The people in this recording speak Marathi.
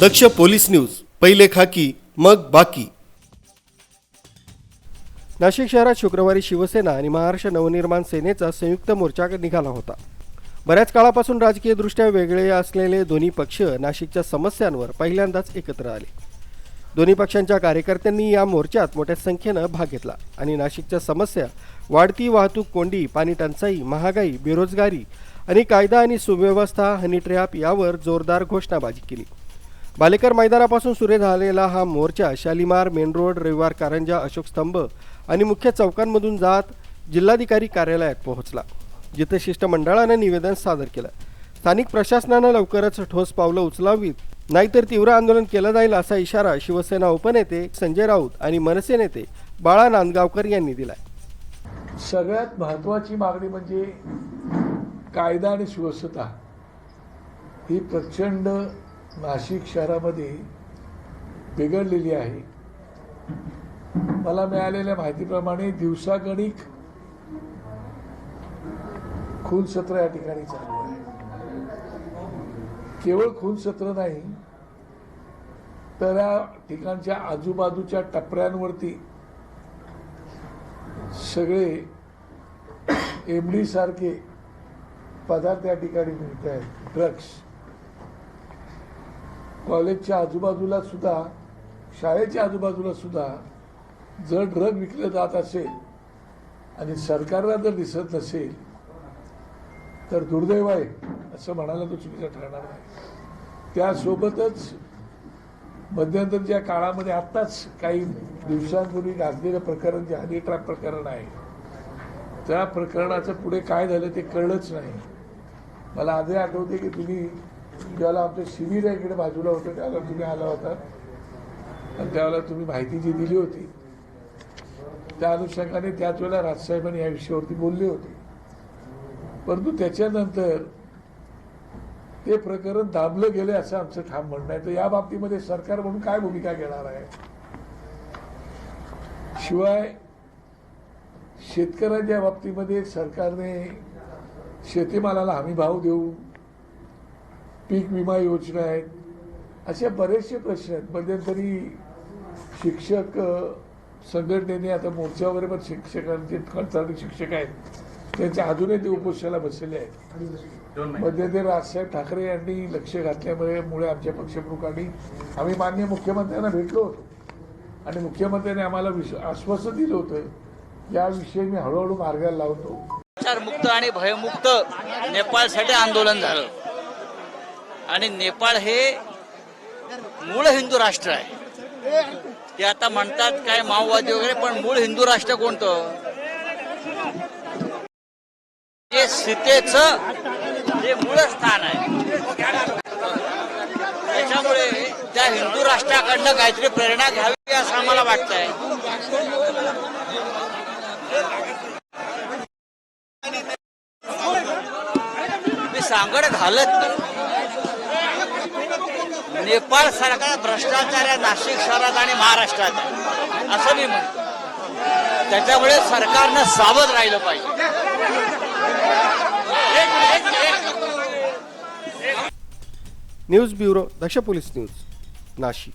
दक्ष पोलीस न्यूज पहिले खाकी मग बाकी. नाशिक शहरात शुक्रवारी शिवसेना आणि महाराष्ट्र नवनिर्माण सेनेचा संयुक्त मोर्चा निघाला होता. बऱ्याच काळापासून राजकीयदृष्ट्या वेगळे असलेले दोन्ही पक्ष नाशिकच्या समस्यांवर पहिल्यांदाच एकत्र आले. दोन्ही पक्षांच्या कार्यकर्त्यांनी या मोर्चात मोठ्या संख्येनं भाग घेतला आणि नाशिकच्या समस्या वाढती वाहतूक कोंडी पाणी टंचाई महागाई बेरोजगारी आणि कायदा आणि सुव्यवस्था हनी ट्रॅप यावर जोरदार घोषणाबाजी केली. बालेकर मैदानापासून सुरू झालेला हा मोर्चा शालिमार मेन रोड रविवार कारंजा अशोक स्तंभ आणि मुख्य चौकांमधून जात जिल्हाधिकारी कार्यालयात पोहोचला जिथे शिष्टमंडळानं निवेदन सादर केलं. स्थानिक प्रशासनानं लवकरच ठोस पावलं उचलावीत नाहीतर तीव्र आंदोलन केलं जाईल असा इशारा शिवसेना उपनेते संजय राऊत आणि मनसे नेते बाळा नांदगावकर यांनी दिलाय. सगळ्यात महत्त्वाची मागणी म्हणजे कायदा आणि सुव्यवस्था ही प्रचंड नाशिक शहरामध्ये बिघडलेली आहे. मला मिळालेल्या माहितीप्रमाणे दिवसागणिक खून सत्र या ठिकाणी चालू आहे. केवळ खून सत्र नाही तर या ठिकाणच्या आजूबाजूच्या टपऱ्यांवरती सगळे एमडी सारखे पदार्थ या ठिकाणी मिळत आहेत ड्रग्स. कॉलेजच्या आजूबाजूला सुद्धा शाळेच्या आजूबाजूला सुद्धा जर ड्रग विकलं जात असेल आणि सरकारला जर दिसत नसेल तर दुर्दैव आहे असं म्हणायला तो चुकीचं ठरणार नाही. त्यासोबतच मध्यंतरच्या काळामध्ये आत्ताच काही दिवसांपूर्वी गाजलेलं प्रकरण जे हनी ट्रॅप प्रकरण आहे त्या प्रकरणाचं पुढे काय झालं ते कळलंच नाही. मला आजही आठवते की तुम्ही ज्यावेळेला आमचं शिबिर आहे इकडे बाजूला होतं त्यावेळेला तुम्ही आला होता. आणि त्यावेळेला तुम्ही माहिती जी दिली होती त्या अनुषंगाने त्याच वेळेला राजसाहेबांनी या विषयावरती बोलले होते. परंतु त्याच्यानंतर ते प्रकरण दाबलं गेले असं आमचं ठाम म्हणणं आहे. तर या बाबतीमध्ये सरकार म्हणून काय भूमिका घेणार आहे? शिवाय शेतकऱ्यांच्या बाबतीमध्ये सरकारने शेतीमालाला हमी भाव देऊ पीक विमा योजना आहेत. असे बरेचसे प्रश्न आहेत. मध्यंतरी शिक्षक अ, संघटनेने आता मोर्चा वगैरे पण शिक्षकांचे कंत्राटी शिक्षक आहेत. त्यांच्या अजूनही ते उपोषणाला बसलेले आहेत. मध्यंतरी राजसाहेब ठाकरे यांनी लक्ष घातल्यामुळे मुळे आमच्या पक्षप्रमुखांनी आम्ही मान्य मुख्यमंत्र्यांना भेटलो होतो. आणि मुख्यमंत्र्यांनी आम्हाला विश आश्वासन दिलं होतं. याविषयी मी हळूहळू मार्गाला लावतो. मुक्त आणि भयमुक्त नेपाळसाठी आंदोलन झालं. आणि नेपाळ हे मूळ हिंदू राष्ट्र आहे. ते आता म्हणतात काय माओवादी वगैरे पण मूळ हिंदू राष्ट्र कोणतं? जे सीतेच जे मूळ स्थान आहे. त्याच्यामुळे त्या हिंदू राष्ट्राकडनं काहीतरी प्रेरणा घ्यावी असं आम्हाला वाटतं मी सांगड घालत नाही. नेपाळ सरकार भ्रष्टाचार आहे नाशिक शहरात आणि महाराष्ट्रात आहे. असं मी म्हणतो. त्याच्यामुळे सरकारनं सावध राहिलं पाहिजे. News bureau Daksh police news Nashik.